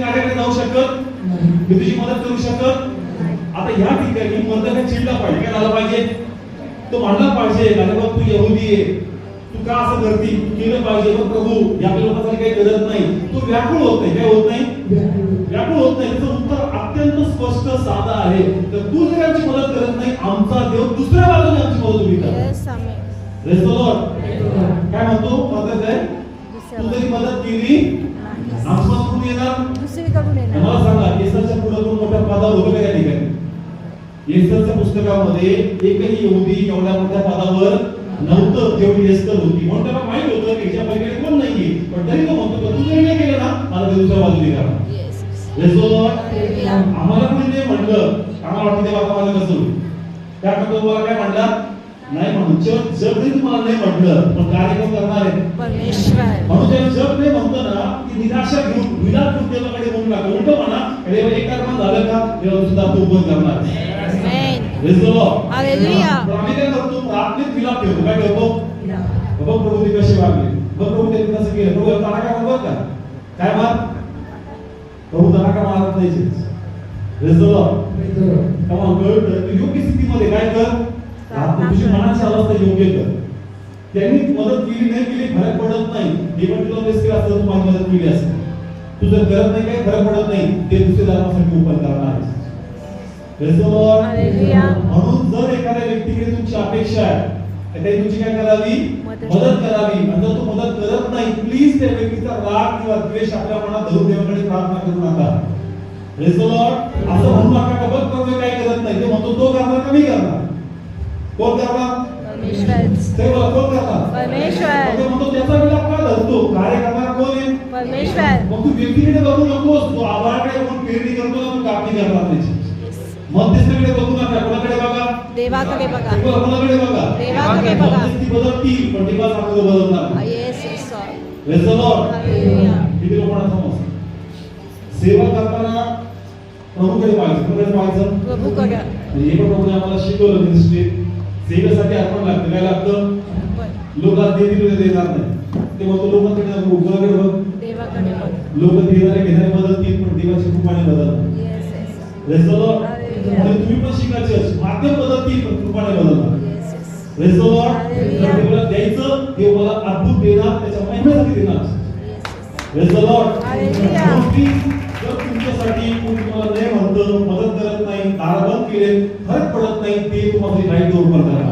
जाऊ शकत? मी तुझी मदत करू शकत? आता ह्या ठिकाणी मर्दाने चिडला पाहिजे. काय झालं पाहिजे? तो म्हणला पाहिजे अरे बघ तू यहुदी आहे. तू का असं करती केलं पाहिजे बघ प्रभू. या लोकांसाठी काही करत नाही. तो व्याकुळ होत नाही. काय होत नाही? व्याकुळ होत नाही. त्याचं उत्तर अत्यंत स्पष्ट साधा आहे. तर तू जर आमची मदत करत नाही. आमचा देव दुसऱ्या बाजूने आमची मदत उभी कर. काय म्हणतो? मदत आहे? तू जरी मदत केली कुठून येणार. दुसरीकडून येणार. मला सांगा येसाच्या पुढे कोण मोठ्या पदावर का या ठिकाणी येसाच्या पुस्तकामध्ये एकही यहुदी एवढ्या मोठ्या पदावर नव्हतं जेवढी येस्तर होती. म्हणून त्याला माहीत होतं की याच्या पलीकडे कोण नाहीये. पण तरी तो म्हणतो का तू जरी नाही केलं ना मला ते दुसऱ्या बाजूने करा. आम्हाला कोणी नाही म्हणलं आम्हाला वाटतं ते बाबा माझं तो तुम्हाला काय म्हणला? नाही म्हणून जग जग जरी तुम्हाला नाही म्हटलं पण कार्यक्रम करणार आहे. म्हणून जेव्हा जग नाही म्हणतो ना की निराशा घेऊन विलास करून देवाकडे म्हणून नका उलट म्हणा अरे एक कर्म झालं का? तेव्हा सुद्धा तो बंद करणार आम्ही काय करतो? प्रार्थनेत विलाप ठेवतो. काय ठेवतो? बाबा प्रभू ते कसे वागले? बघ प्रभू त्यांनी कसं केलं. प्रभू त्यांना काय म्हणतो का? काय मार? प्रभू त्यांना काय मारत नाही कळतं तू योग्य स्थितीमध्ये काय कर? प्रार्थना तुझी मनाची अवस्था योग्य कर त्यांनी मदत केली नाही केली फरक पडत नाही. देवाने तुला बेस केला असतं तू माझी मदत केली असते. तू जर करत नाही काही फरक पडत नाही. ते दुसरे धर्मासाठी Lord. Hallelujah. म्हणून जर एखाद्या व्यक्तीकडे तुमची अपेक्षा आहे त्याने तुमची काय करावी? मदत. करावी. आणि जर तू मदत करत नाही प्लीज त्या व्यक्तीचा राग किंवा द्वेष आपल्या मनात धरून देवाकडे प्रार्थना करू नका. असं म्हणू नका का बघ प्रभू काय करत नाही. ते म्हणतो तो करणार का मी करणार? कोण करणार परमेश्वर ते बोला कोण करणार परमेश्वर तो म्हणतो त्याचा विलाप का धरतो कार्य करणार कोण आहे? परमेश्वर. मग तू व्यक्तीकडे बघू नकोस. तू आभाळाकडे बघून पेरणी करतो ना तू कापणी करणार त्याची. मध्यस्थकडे बघू नका. कोणाकडे बघा? देवाकडे बघा. ते बोला, कोणाकडे बघा? देवाकडे बघा. मध्यस्थी बदलतील पण देवा चांगलं बदलणार नाही. Yes yes Praise the Lord. Hallelujah. किती लोकांना समजतं सेवा करताना प्रभूकडे पाहायचं. प्रभूकडे पाहायचं? प्रभूकडे. हे पण प्रभूने आम्हाला शिकवलं मिनिस्ट्री सेवेसाठी अर्पण लागतं काय लागतं. लोक देतील देणार नाही. ते म्हणतो लोकांकडे कोणाकडे बघ. लोक देणारे घेणारे बदलतील पण देवाची कृपाने बदलणार. म्हणून तुम्ही पण शिकायचे माध्यम बदलतील पण कृपाने बदलणार देवाला द्यायचं देव मला अद्भुत देणार त्याच्या महिन्यासाठी देणार. ऑफ द राइट डोर पर जाना